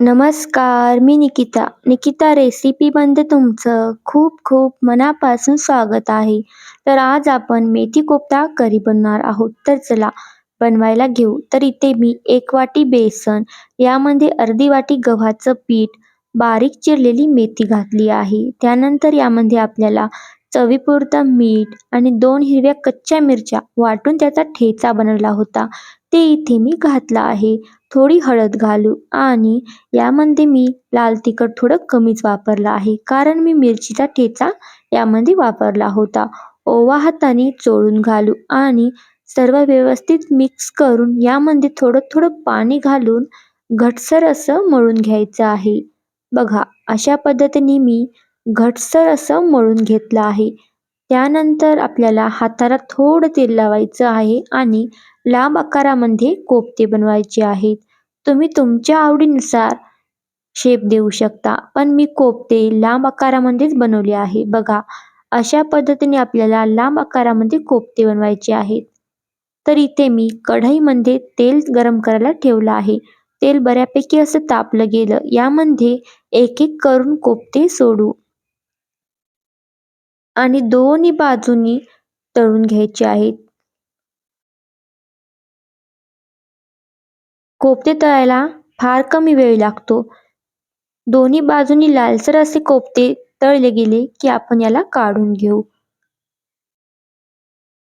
नमस्कार मी निकिता. निकिता रेसिपीमध्ये तुमचं खूप खूप मनापासून स्वागत आहे. तर आज आपण मेथी कोफ्ता करी बनणार आहोत. तर चला बनवायला घेऊ. तर इथे मी एक वाटी बेसन यामध्ये अर्धी वाटी गव्हाचं पीठ बारीक चिरलेली मेथी घातली आहे. त्यानंतर यामध्ये आपल्याला चवीपुरतं मीठ आणि दोन हिरव्या कच्च्या मिरच्या वाटून त्याचा ठेचा बनवला होता. ते इथे मी घातलं आहे. थोडी हळद घालू. आणि यामध्ये मी लाल तिखट थोडं कमीच वापरलं आहे. कारण मी मिरचीचा ठेचा यामध्ये वापरला होता. ओवा हाताने चोळून घालू आणि सर्व व्यवस्थित मिक्स करून यामध्ये थोडं थोडं पाणी घालून घटसर असं मळून घ्यायचं आहे. बघा अशा पद्धतीने मी घटसर असं मळून घेतलं आहे. त्यानंतर आपल्याला हाताला थोडं तेल लावायचं आहे आणि लांब आकारामध्ये कोफ्ते बनवायचे आहेत. तुम्ही तुमच्या आवडीनुसार शेप देऊ शकता पण मी कोफ्ते लांब आकारामध्येच बनवले आहे. बघा अशा पद्धतीने आपल्याला लांब आकारामध्ये कोफ्ते बनवायचे आहेत. तर इथे मी कढईमध्ये तेल गरम करायला ठेवलं आहे. तेल बऱ्यापैकी असं तापलं गेलं यामध्ये एक एक करून कोफ्ते सोडू. आणि दोन्ही बाजूनी तळून घ्यायचे आहेत. कोफ्ते तळायला फार कमी वेळ लागतो. दोन्ही बाजूनी लालसर असे कोफ्ते तळले गेले की आपण याला काढून घेऊ.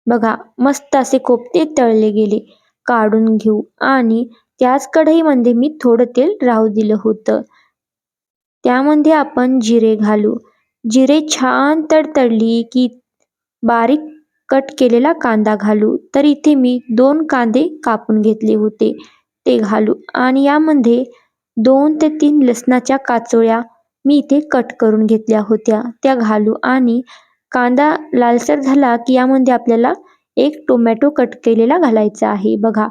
बघा मस्त असे कोफ्ते तळले गेले. काढून घेऊ. आणि त्याच कढईमध्ये मी थोडं तेल राहू दिलं होतं. त्यामध्ये आपण जिरे घालू. जिरे छान तडतडली की बारीक कट केलेला कांदा घालू. तर इथे मी दोन कांदे कापून घेतले होते. ते घालू. आणि यामध्ये दोन ते तीन लसणाच्या काचोळ्या मी इथे कट करून घेतल्या होत्या. त्या घालू. आणि कांदा लालसर झाला की यामध्ये आपल्याला एक टोमॅटो कट केलेला घालायचा आहे. बघा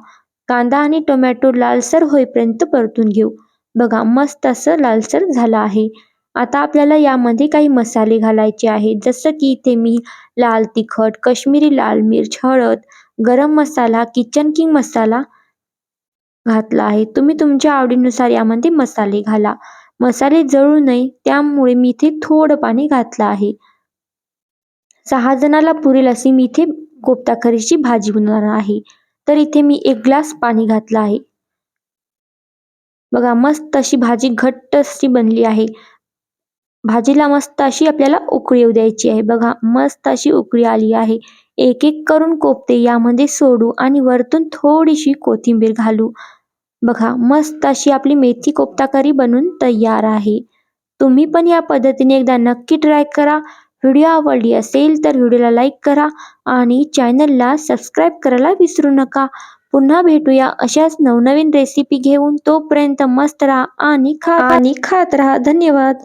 कांदा आणि टोमॅटो लालसर होईपर्यंत परतून घेऊ. बघा मस्त असं लालसर झालं आहे. आता आपल्याला यामध्ये काही मसाले घालायचे आहेत. जसं की इथे मी लाल तिखट कश्मीरी लाल मिर्च हळद गरम मसाला किचन किंग मसाला घातला आहे. तुम्ही तुमच्या आवडीनुसार यामध्ये मसाले घाला. मसाले जळू नये त्यामुळे मी इथे थोडं पाणी घातलं आहे. सहा जणाला पुरेल अशी मी इथे कोफ्ता भाजी बनवणार आहे. तर इथे मी एक ग्लास पाणी घातलं आहे. बघा मस्त अशी भाजी घट्ट अशी बनली आहे. भाजीला मस्त अशी आपल्याला उकळी येऊ द्यायची आहे. बघा मस्त अशी उकळी आली आहे. एक एक करून कोफ्ते यामध्ये सोडू आणि वरतून थोडीशी कोथिंबीर घालू. बघा मस्त अशी आपली मेथी कोफ्ता करी बनून तयार आहे. तुम्ही पण या पद्धतीने एकदा नक्की ट्राय करा. व्हिडिओ आवडली असेल तर व्हिडिओला लाईक करा आणि चॅनलला सबस्क्राईब करायला विसरू नका. पुन्हा भेटूया अशाच नवनवीन रेसिपी घेऊन. तोपर्यंत मस्त राहा आणि खा आणि खात राहा. धन्यवाद.